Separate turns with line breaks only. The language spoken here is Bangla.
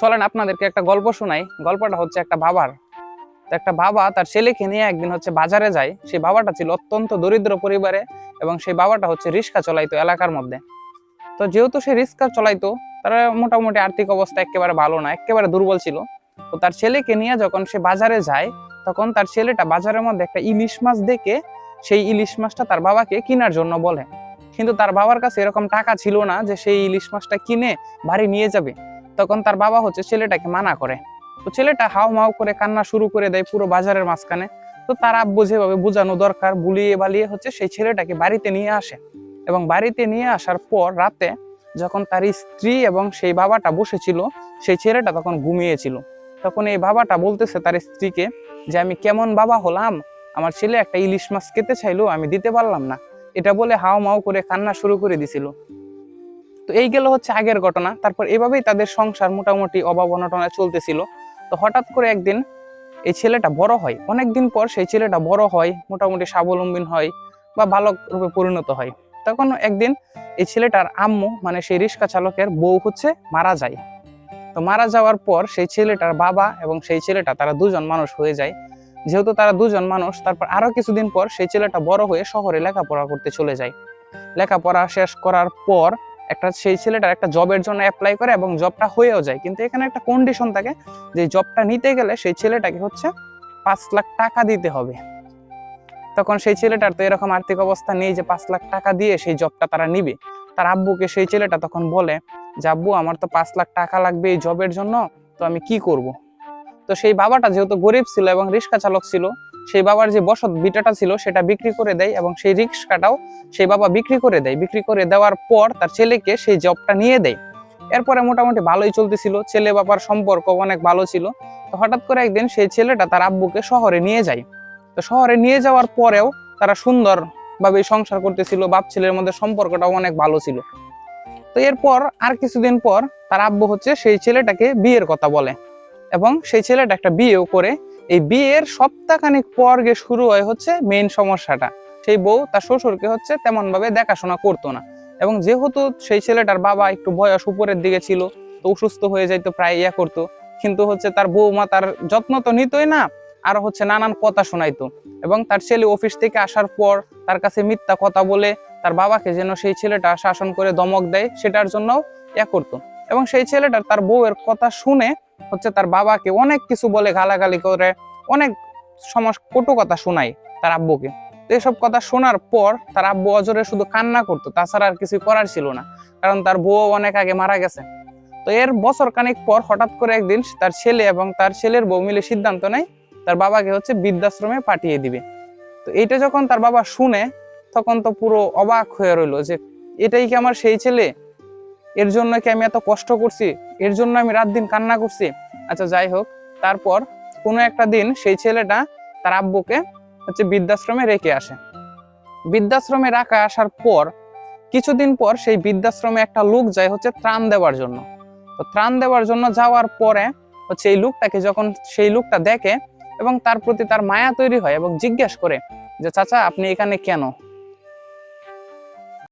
চলেন, আপনাদেরকে একটা গল্প শোনাই। গল্পটা হচ্ছে একটা বাবার। একটা বাবা তার ছেলেকে নিয়ে একদিন হচ্ছে বাজারে যায়। সেই বাবাটা ছিল অত্যন্ত দরিদ্র পরিবারে এবং সেই বাবাটা হচ্ছে রিক্সা চলাইতো এলাকার মধ্যে। তো যেহেতু সে রিক্সা চলাইতো, তার মোটামুটি আর্থিক অবস্থা একেবারে ভালো না, একেবারে দুর্বল ছিল। তো তার ছেলেকে নিয়ে যখন সে বাজারে যায়, তখন তার ছেলেটা বাজারের মধ্যে একটা ইলিশ মাছ দেখে সেই ইলিশ মাছটা তার বাবাকে কেনার জন্য বলে। কিন্তু তার বাবার কাছে এরকম টাকা ছিল না যে সেই ইলিশ মাছটা কিনে বাড়ি নিয়ে যাবে। তখন তার বাবা হচ্ছে ছেলেটাকে মানা করে। তো ছেলেটা হাও মাও করে কান্না শুরু করে দেয় পুরো বাজারের মাঝখানে। তো তার আব্বু যেভাবে বোঝানো দরকার, বুলিয়ে বালিয়ে হচ্ছে সেই ছেলেটাকে বাড়িতে নিয়ে আসে। এবং বাড়িতে নিয়ে আসার পর রাতে যখন তার স্ত্রী এবং সেই বাবাটা বসেছিল, সেই ছেলেটা তখন ঘুমিয়েছিল। তখন এই বাবাটা বলতেছে তার স্ত্রীকে যে, আমি কেমন বাবা হলাম? আমার ছেলে একটা ইলিশ মাছ খেতে চাইলো, আমি দিতে পারলাম না। এটা বলে হাও মাও করে কান্না শুরু করে দিছিল। তো এই গেল হচ্ছে আগের ঘটনা। তারপর এভাবেই তাদের সংসার মোটামুটি অভাব অনটনা চলতেছিল। তো হঠাৎ করে একদিন এই ছেলেটা বড় হয়। অনেকদিন পর সেই ছেলেটা বড় হয়, মোটামুটি স্বাবলম্বী হয় বা বালক রূপে পরিণত হয়। তখন একদিন এই ছেলেটার আম্মু মানে সেই রিক্সা চালকের বউ হচ্ছে মারা যায়। তো মারা যাওয়ার পর সেই ছেলেটার বাবা এবং সেই ছেলেটা, তারা দুজন মানুষ হয়ে যায়। যেহেতু তারা দুজন মানুষ, তারপর আরও কিছুদিন পর সেই ছেলেটা বড় হয়ে শহরে লেখাপড়া করতে চলে যায়। লেখাপড়া শেষ করার পর একটা সেই ছেলেটার একটা জবের জন্য অ্যাপ্লাই করে এবং জবটা হয়েও যায়। কিন্তু এখানে একটা কন্ডিশন থাকে যে জবটা নিতে গেলে সেই ছেলেটাকে হচ্ছে পাঁচ লাখ টাকা দিতে হবে। তখন সেই ছেলেটার তো এরকম আর্থিক অবস্থা নেই যে পাঁচ লাখ টাকা দিয়ে সেই জবটা তারা নিবে। তার আব্বুকে সেই ছেলেটা তখন বলে যে, আব্বু, আমার তো পাঁচ লাখ টাকা লাগবে এই জবের জন্য, তো আমি কি করব? তো সেই বাবাটা যেহেতু গরিব ছিল এবং রিক্সা চালক ছিল সেই বাবার যে বসত বিটাটা ছিল সেটা বিক্রি করে দেয় এবং সেই রিক্সাটাও সেই বাবা বিক্রি করে দেয়। বিক্রি করে দেওয়ার পর তার ছেলেকে সেই জবটা নিয়ে দেয়। এরপরে মোটামুটি ভালোই চলতেছিল। ছেলে বাবার সম্পর্ক অনেক ভালো ছিল। তো হঠাৎ করে একদিন সেই ছেলেটা তার আব্বুকে শহরে নিয়ে যায়। তো শহরে নিয়ে যাওয়ার পরেও তারা সুন্দরভাবে সংসার করতেছিল। বাপ ছেলের মধ্যে সম্পর্কটাও অনেক ভালো ছিল। তো এরপর আর কিছুদিন পর তার আব্বু হচ্ছে সেই ছেলেটাকে বিয়ের কথা বলে এবং সেই ছেলেটা একটা বিয়েও করে এই বিয়ের সপ্তাহখানিক পর গিয়ে শুরু হয় হচ্ছে মেইন সমস্যাটা। সেই বউ তার শ্বশুরকে হচ্ছে তেমন ভাবে দেখাশোনা করতো না। এবং যেহেতু সেই ছেলেটার বাবা একটু বয়স উপরের দিকে ছিল, তো অসুস্থ হয়ে যাইতো, প্রায় ইয়া করতো। কিন্তু হচ্ছে তার বৌমা তার যত্ন তো নিতই না, আর হচ্ছে নানান কথা শোনাইতো। এবং তার ছেলে অফিস থেকে আসার পর তার কাছে মিথ্যা কথা বলে তার বাবাকে যেন সেই ছেলেটা শাসন করে দমক দেয়, সেটার জন্য ইয়া করতো। এবং সেই ছেলেটা তার বউয়ের কথা শুনে হচ্ছে তার বাবাকে অনেক কিছু বলে, গালাগালি করে, অনেক সমস, কটু কথা শোনায় তার আব্বুকে। তো এসব কথা শোনার পর তার আব্বু অজরে শুধু কান্না করতো, তাছাড়া আর কিছু করার ছিল না, কারণ তার বউ অনেক আগে মারা গেছে। তো এর বছর খানিক পর হঠাৎ করে একদিন তার ছেলে এবং তার ছেলের বউ মিলে সিদ্ধান্ত নেয়, তার বাবাকে হচ্ছে বৃদ্ধাশ্রমে পাঠিয়ে দিবে। তো এইটা যখন তার বাবা শুনে, তখন তো পুরো অবাক হয়ে রইল যে, এটাই কি আমার সেই ছেলে? এর জন্য কি আমি এত কষ্ট করছি? এর জন্য আমি রাত দিন কান্না করছি? আচ্ছা যাই হোক, তারপর কোনো একটা দিন সেই ছেলেটা তার আব্বুকে হচ্ছে বৃদ্ধাশ্রমে রেখে আসে। বৃদ্ধাশ্রমে রাখা আসার পর, কিছুদিন পর সেই বৃদ্ধাশ্রমে একটা লোক যায় হচ্ছে ত্রাণ দেওয়ার জন্য। তো ত্রাণ দেওয়ার জন্য যাওয়ার পরে হচ্ছে এই লোকটাকে যখন সেই লোকটা দেখে এবং তার প্রতি তার মায়া তৈরি হয় এবং জিজ্ঞেস করে যে, চাচা, আপনি এখানে কেন?